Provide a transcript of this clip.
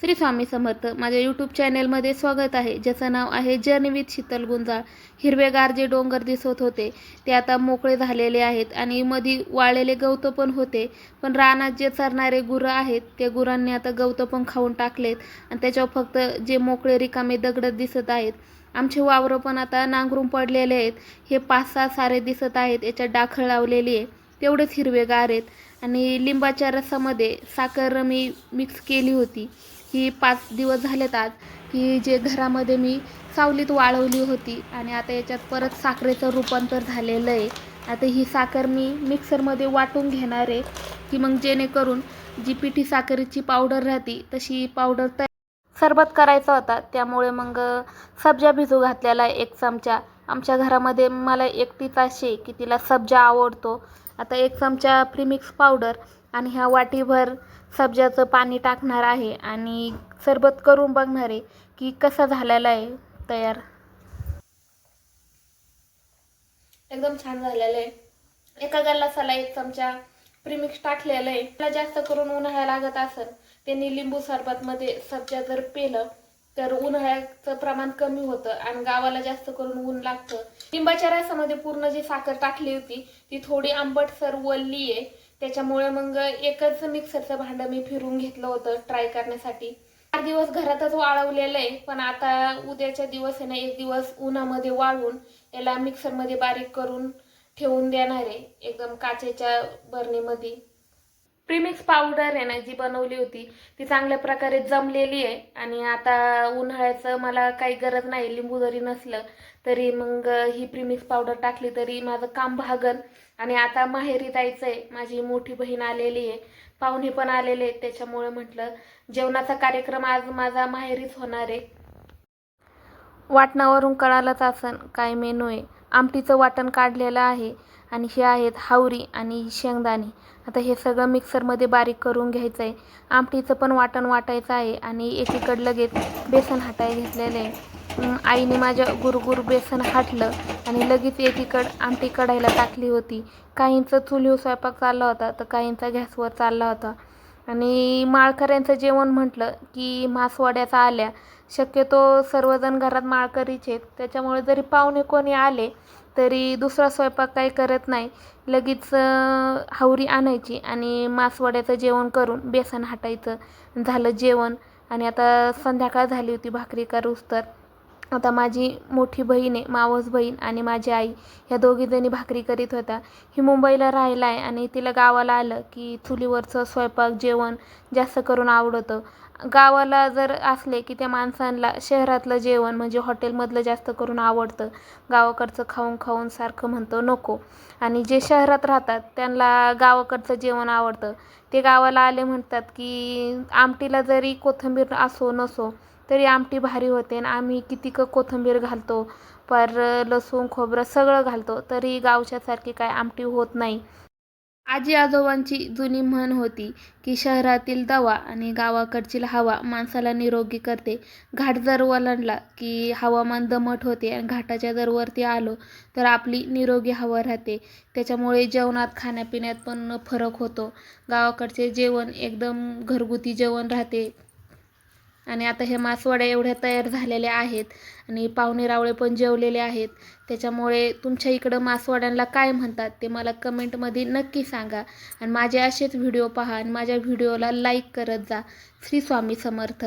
श्री स्वामी समर्थ माझ्या यूट्यूब चॅनेलमध्ये स्वागत आहे. ज्याचं नाव आहे जर्नी विथ शीतल गुंजाळ. हिरवेगार जे डोंगर दिसत होते ते आता मोकळे झालेले आहेत आणि मधी वाळलेले गवतं पण होते. पण रानात जे चरणारे गुरं आहेत त्या गुरांनी आता गवतं पण खाऊन टाकलेत आणि त्याच्यावर फक्त जे मोकळे रिकामे दगड दिसत आहेत आमचे वावरं पण आता नांगरून पडलेले आहेत. हे पाच सहा सारे दिसत आहेत याच्यात डाखळ लावलेली आहे. तेवढेच हिरवेगार आहेत आणि लिंबाच्या रसामध्ये साखर मी मिक्स केली होती. ही पाच दिवस झालेत आज की जे घरामध्ये मी सावलीत वाळवली होती आणि आता याच्यात परत साखरेचं रूपांतर झालेलं आहे. आता ही साखर मी मिक्सरमध्ये वाटून घेणार आहे की मग जेणेकरून जी पिठी साखरेची पावडर राहती तशी पावडर तयार सरबत करायचा होता. त्यामुळे मग सब्जा भिजू घातलेला आहे एक चमचा. आमच्या घरामध्ये मला एकटीच अशी की तिला सब्जा आवडतो. आता एक चमचा प्रीमिक्स पावडर आणि ह्या वाटीभर सब्जाचं पाणी टाकणार आहे आणि सरबत करून बघणार आहे की कसा झालेला आहे तयार. एकदम छान झालेलं आहे. एका गल्लासाला एक चमचा प्रीमिक्स टाकलेलं आहे. मला जास्त करून उन्हाळ्या लागत असेल त्यांनी लिंबू सरबतमध्ये सब्जा जर पेलं तर उन्हाळ्याचं प्रमाण कमी होतं आणि गावाला जास्त करून ऊन लागतं. लिंबाच्या रसामध्ये पूर्ण जी साखर टाकली होती ती थोडी आंबटसर वलली आहे त्याच्यामुळे मग एकच मिक्सरचं भांडं मी फिरून घेतलं होतं ट्राय करण्यासाठी. चार दिवस घरातच वाळवलेलं आहे पण आता उद्याच्या दिवस आहे ना एक दिवस उन्हामध्ये वाळून याला मिक्सरमध्ये बारीक करून ठेवून देणार आहे एकदम काचेच्या बरणीमध्ये. प्रीमिक्स पावडर आहे ना जी बनवली होती ती चांगल्या प्रकारे जमलेली आहे. आणि आता उन्हाळ्याचं मला काही गरज नाही लिंबू जरी नसलं तरी मग ही प्रीमिक्स पावडर टाकली तरी माझं काम भागन. आणि आता माहेरी जायचं आहे माझी मोठी बहीण आलेली आहे पाहुणे पण आलेले आहेत त्याच्यामुळे म्हटलं जेवणाचा कार्यक्रम आज माझा माहेरीच होणार आहे. वाटणावरून कळालंच असन काय मेनू आहे. आमटीचं वाटण काढलेलं आहे आणि हे आहेत हावरी आणि शेंगदाणे. आता हे सगळं मिक्सरमध्ये बारीक करून घ्यायचं आहे आमटीचं पण वाटण वाटायचं आहे आणि एकीकडं लगेच बेसन हाटाय घेतलेलं आहे. आईने माझ्या गुरगुर बेसन हाटलं आणि लगेच एकीकडं आमटी कढायला टाकली होती. काहींचं चुलीवर स्वयंपाक चालला होता तर काहींचा गॅसवर चालला होता. आणि माळकऱ्यांचं जेवण म्हटलं की मासवड्याचा आल्या. शक्यतो सर्वजण घरात माळकरीच आहेत. त्याच्यामुळे जरी पाहुणे कोणी आले तरी दुसरा स्वयंपाक काही करत नाही. लगेच हावरी आणायची आणि मासवड्याचं जेवण करून बेसन हाटायचं. झालं जेवण. आणि आता संध्याकाळ झाली होती भाकरी करूस तर आता माझी मोठी बहीण आहे मावस बहीण आणि माझी आई ह्या दोघीजणी भाकरी करीत होत्या. ही मुंबईला राहिला आहे आणि तिला गावाला आलं की चुलीवरचं स्वयंपाक जेवण जास्त करून आवडतं. गावाला जर असले की त्या माणसांना शहरातलं जेवण म्हणजे हॉटेलमधलं जास्त करून आवडतं. गावाकडचं खाऊन खाऊन सारखं म्हणतो नको. आणि जे शहरात राहतात त्यांना गावाकडचं जेवण आवडतं. ते गावाला आले म्हणतात की आमटीला जरी कोथिंबीर असो नसो तरी आमटी भारी होते आणि आम्ही किती क कोथिंबीर घालतो पर लसूण खोबरं सगळं घालतो तरी गावच्यासारखी काय आमटी होत नाही. आजी आजोबांची जुनी म्हण होती की शहरातील दवा आणि गावाकडची हवा माणसाला निरोगी करते. घाट जर वलंडला की हवामान दमट होते आणि घाटाच्या जर वरती आलो तर आपली निरोगी हवा राहते. त्याच्यामुळे जेवणात खाण्यापिण्यात पण फरक होतो. गावाकडचे जेवण एकदम घरगुती जेवण राहते. आणि आता हे मासवड्या एवढ्या तयार झालेल्या आहेत आणि पाहुणे रावळे पण जेवलेले आहेत. त्याच्यामुळे तुमच्या इकडं मासवड्यांना काय म्हणतात ते मला कमेंटमध्ये नक्की सांगा. आणि माझे असेच व्हिडिओ पहा आणि माझ्या व्हिडिओला लाईक करत जा. श्री स्वामी समर्थ.